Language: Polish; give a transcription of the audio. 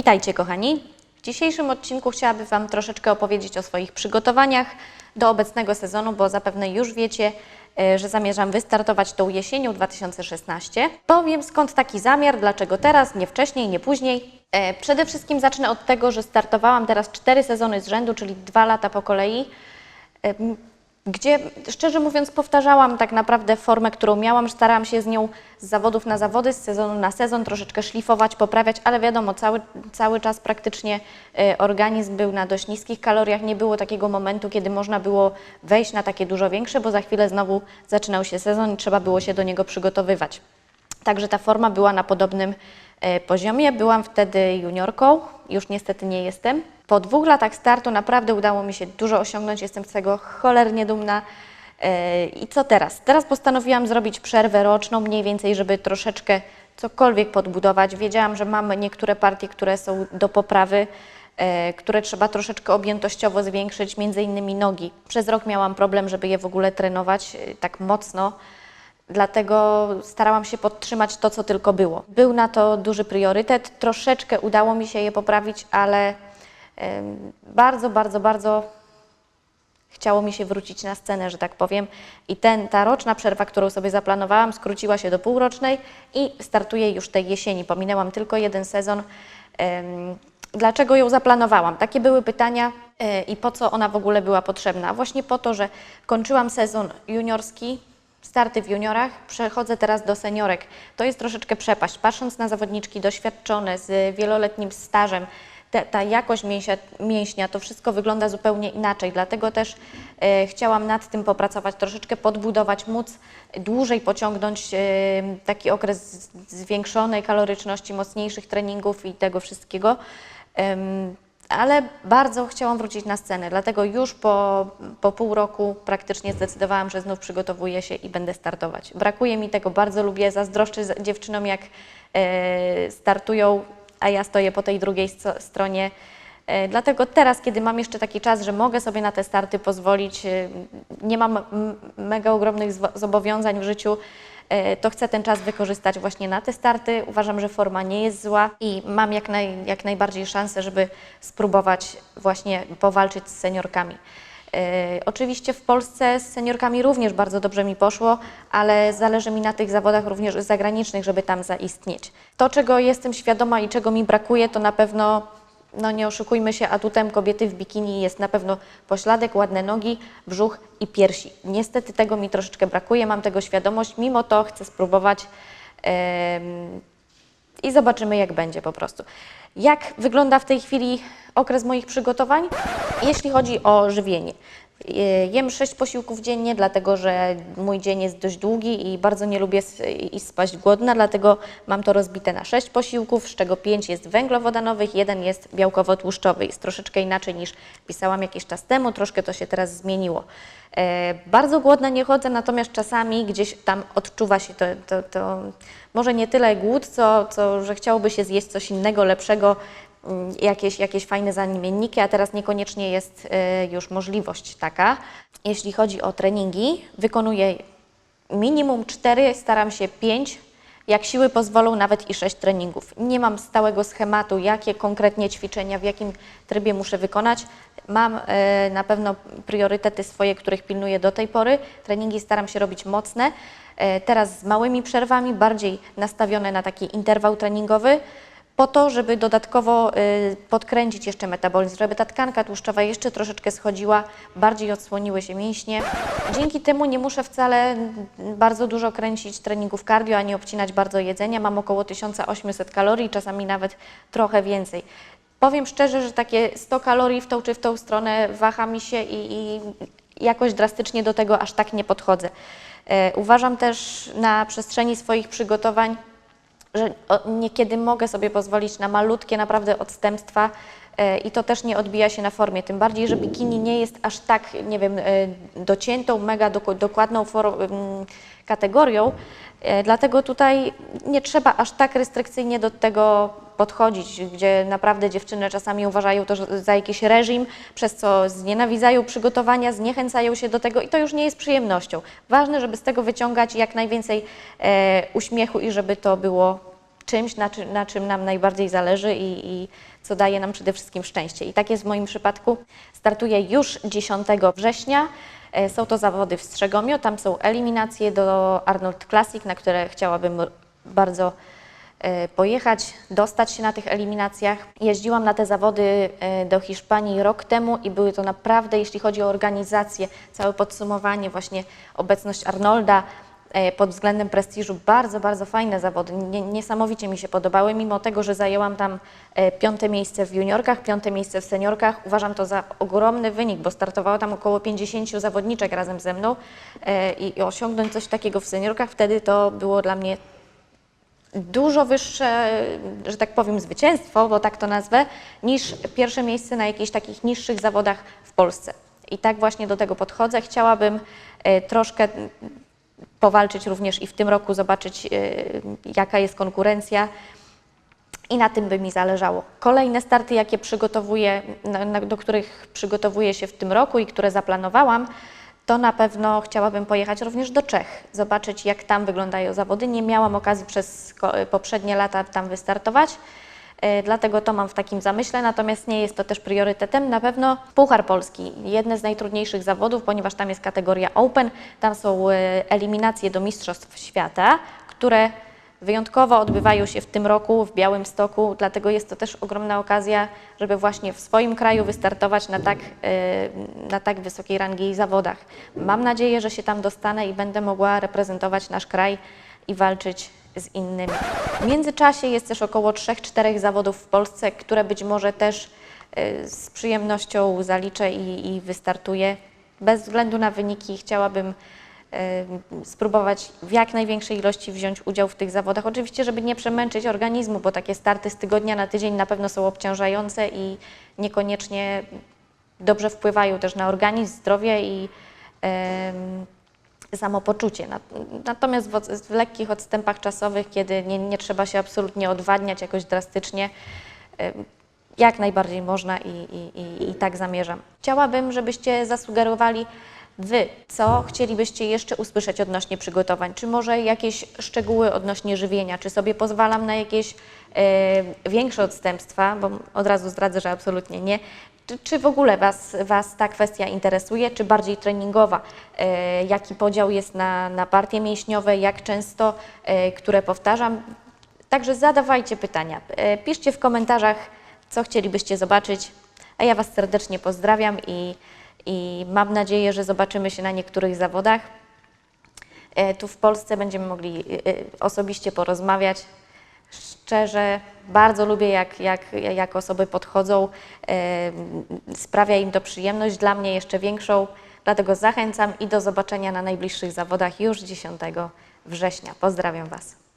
Witajcie kochani. W dzisiejszym odcinku chciałabym Wam troszeczkę opowiedzieć o swoich przygotowaniach do obecnego sezonu, bo zapewne już wiecie, e, że zamierzam wystartować tą jesienią 2016. Powiem skąd taki zamiar, dlaczego teraz, nie wcześniej, nie później. E, Przede wszystkim zacznę od tego, że startowałam teraz cztery sezony z rzędu, czyli dwa lata po kolei em, gdzie szczerze mówiąc powtarzałam tak naprawdę formę, którą miałam, starałam się z nią z zawodów na zawody, z sezonu na sezon troszeczkę szlifować, poprawiać, ale wiadomo, cały, cały czas praktycznie e, organizm był na dość niskich kaloriach, nie było takiego momentu, kiedy można było wejść na takie dużo większe, bo za chwilę znowu zaczynał się sezon i trzeba było się do niego przygotowywać. Także ta forma była na podobnym poziomie. Byłam wtedy juniorką, już niestety nie jestem. Po dwóch latach startu naprawdę udało mi się dużo osiągnąć, jestem z tego cholernie dumna. E, I co teraz? Teraz postanowiłam zrobić przerwę roczną, mniej więcej, żeby troszeczkę cokolwiek podbudować. Wiedziałam, że mamy niektóre partie, które są do poprawy, e, które trzeba troszeczkę objętościowo zwiększyć, między innymi nogi. Przez rok miałam problem, żeby je w ogóle trenować e, tak mocno. Dlatego starałam się podtrzymać to, co tylko było. Był na to duży priorytet. Troszeczkę udało mi się je poprawić, ale bardzo, bardzo, bardzo chciało mi się wrócić na scenę, że tak powiem. I ten, ta roczna przerwa, którą sobie zaplanowałam, skróciła się do półrocznej i startuję już tej jesieni. Pominęłam tylko jeden sezon. Dlaczego ją zaplanowałam? Takie były pytania e, i po co ona w ogóle była potrzebna. Właśnie po to, że kończyłam sezon juniorski, starty w juniorach, przechodzę teraz do seniorek. To jest troszeczkę przepaść. Patrząc na zawodniczki doświadczone z wieloletnim stażem, ta jakość mięsia, mięśnia, to wszystko wygląda zupełnie inaczej. Dlatego też e, chciałam nad tym popracować, troszeczkę podbudować, móc dłużej pociągnąć e, taki okres zwiększonej kaloryczności, mocniejszych treningów i tego wszystkiego. Em, ale bardzo chciałam wrócić na scenę, dlatego już po, po pół roku praktycznie zdecydowałam, że znów przygotowuję się i będę startować. Brakuje mi tego, bardzo lubię, zazdroszczę dziewczynom, jak e, startują, a ja stoję po tej drugiej stronie. E, Dlatego teraz, kiedy mam jeszcze taki czas, że mogę sobie na te starty pozwolić, e, nie mam mega ogromnych zobowiązań w życiu, to chcę ten czas wykorzystać właśnie na te starty. Uważam, że forma nie jest zła i mam jak, naj, jak najbardziej szansę, żeby spróbować właśnie powalczyć z seniorkami. E, Oczywiście w Polsce z seniorkami również bardzo dobrze mi poszło, ale zależy mi na tych zawodach również zagranicznych, żeby tam zaistnieć. To, czego jestem świadoma i czego mi brakuje, to na pewno, no nie oszukujmy się, atutem kobiety w bikini jest na pewno pośladek, ładne nogi, brzuch i piersi. Niestety tego mi troszeczkę brakuje, mam tego świadomość, mimo to chcę spróbować. em, i zobaczymy, jak będzie po prostu. Jak wygląda w tej chwili okres moich przygotowań, jeśli chodzi o żywienie? Je- Jem 6 posiłków dziennie, dlatego że mój dzień jest dość długi i bardzo nie lubię s- i spaść głodna, dlatego mam to rozbite na 6 posiłków, z czego 5 jest węglowodanowych, jeden jest białkowo-tłuszczowy. Jest troszeczkę inaczej niż pisałam jakiś czas temu, troszkę to się teraz zmieniło. E, bardzo głodna nie chodzę, natomiast czasami gdzieś tam odczuwa się to, to, to może nie tyle głód, co, co że chciałoby się zjeść coś innego, lepszego, jakieś, jakieś fajne zamienniki, a teraz niekoniecznie jest e, już możliwość taka. Jeśli chodzi o treningi, wykonuję minimum 4, staram się 5, jak siły pozwolą, nawet i 6 treningów. Nie mam stałego schematu, jakie konkretnie ćwiczenia, w jakim trybie muszę wykonać. Mam e, na pewno priorytety swoje, których pilnuję do tej pory. Treningi staram się robić mocne. E, teraz z małymi przerwami, bardziej nastawione na taki interwał treningowy po to, żeby dodatkowo y, podkręcić jeszcze metabolizm, żeby ta tkanka tłuszczowa jeszcze troszeczkę schodziła, bardziej odsłoniły się mięśnie. Dzięki temu nie muszę wcale bardzo dużo kręcić treningów cardio, ani obcinać bardzo jedzenia. Mam około 1800 kalorii, czasami nawet trochę więcej. Powiem szczerze, że takie 100 kalorii w tą czy w tą stronę waha mi się i, i jakoś drastycznie do tego aż tak nie podchodzę. E, Uważam też na przestrzeni swoich przygotowań, że niekiedy mogę sobie pozwolić na malutkie naprawdę odstępstwa e, i to też nie odbija się na formie. Tym bardziej, że bikini nie jest aż tak, nie wiem, e, dociętą, mega dokładną kategorią, e, dlatego tutaj nie trzeba aż tak restrykcyjnie do tego podchodzić, gdzie naprawdę dziewczyny czasami uważają to za jakiś reżim, przez co znienawidzają przygotowania, zniechęcają się do tego i to już nie jest przyjemnością. Ważne, żeby z tego wyciągać jak najwięcej e, uśmiechu i żeby to było czymś, na, czy, na czym nam najbardziej zależy i, i co daje nam przede wszystkim szczęście. I tak jest w moim przypadku. Startuję już 10 września. E, Są to zawody w Strzegomiu, tam są eliminacje do Arnold Classic, na które chciałabym bardzo pojechać, dostać się na tych eliminacjach. Jeździłam na te zawody e, do Hiszpanii rok temu i były to naprawdę, jeśli chodzi o organizację, całe podsumowanie, właśnie obecność Arnolda e, pod względem prestiżu, bardzo, bardzo fajne zawody. Nie, niesamowicie mi się podobały, mimo tego, że zajęłam tam e, piąte miejsce w juniorkach, piąte miejsce w seniorkach. Uważam to za ogromny wynik, bo startowało tam około 50 zawodniczek razem ze mną e, i osiągnąć coś takiego w seniorkach, wtedy to było dla mnie dużo wyższe, że tak powiem, zwycięstwo, bo tak to nazwę, niż pierwsze miejsce na jakichś takich niższych zawodach w Polsce. I tak właśnie do tego podchodzę. Chciałabym e, troszkę powalczyć również i w tym roku, zobaczyć, e, jaka jest konkurencja. I na tym by mi zależało. Kolejne starty, jakie przygotowuję, do których przygotowuję się w tym roku i które zaplanowałam, to na pewno chciałabym pojechać również do Czech, zobaczyć jak tam wyglądają zawody. Nie miałam okazji przez ko- poprzednie lata tam wystartować, e, dlatego to mam w takim zamyśle, natomiast nie jest to też priorytetem. Na pewno Puchar Polski, jedne z najtrudniejszych zawodów, ponieważ tam jest kategoria Open, tam są e, eliminacje do Mistrzostw Świata, które wyjątkowo odbywają się w tym roku w Białymstoku, dlatego jest to też ogromna okazja, żeby właśnie w swoim kraju wystartować na tak, e, na tak wysokiej rangi zawodach. Mam nadzieję, że się tam dostanę i będę mogła reprezentować nasz kraj i walczyć z innymi. W międzyczasie jest też około 3-4 zawodów w Polsce, które być może też e, z przyjemnością zaliczę i, i wystartuję. Bez względu na wyniki chciałabym spróbować w jak największej ilości wziąć udział w tych zawodach. Oczywiście, żeby nie przemęczyć organizmu, bo takie starty z tygodnia na tydzień na pewno są obciążające i niekoniecznie dobrze wpływają też na organizm, zdrowie i em, samopoczucie. Nat- Natomiast w, w lekkich odstępach czasowych, kiedy nie, nie trzeba się absolutnie odwadniać jakoś drastycznie, jak najbardziej można i, i, i, i tak zamierzam. Chciałabym, żebyście zasugerowali Wy, co chcielibyście jeszcze usłyszeć odnośnie przygotowań? Czy może jakieś szczegóły odnośnie żywienia? Czy sobie pozwalam na jakieś e, większe odstępstwa? Bo od razu zdradzę, że absolutnie nie. Czy, czy w ogóle was, was ta kwestia interesuje, czy bardziej treningowa? E, jaki podział jest na, na partie mięśniowe? Jak często? E, które powtarzam? Także zadawajcie pytania. Piszcie w komentarzach, co chcielibyście zobaczyć. A ja Was serdecznie pozdrawiam i, i mam nadzieję, że zobaczymy się na niektórych zawodach. E, Tu w Polsce będziemy mogli e, e, osobiście porozmawiać. Szczerze, bardzo lubię, jak, jak, jak osoby podchodzą. Sprawia im to przyjemność, dla mnie jeszcze większą. Dlatego zachęcam i do zobaczenia na najbliższych zawodach już 10 września. Pozdrawiam Was.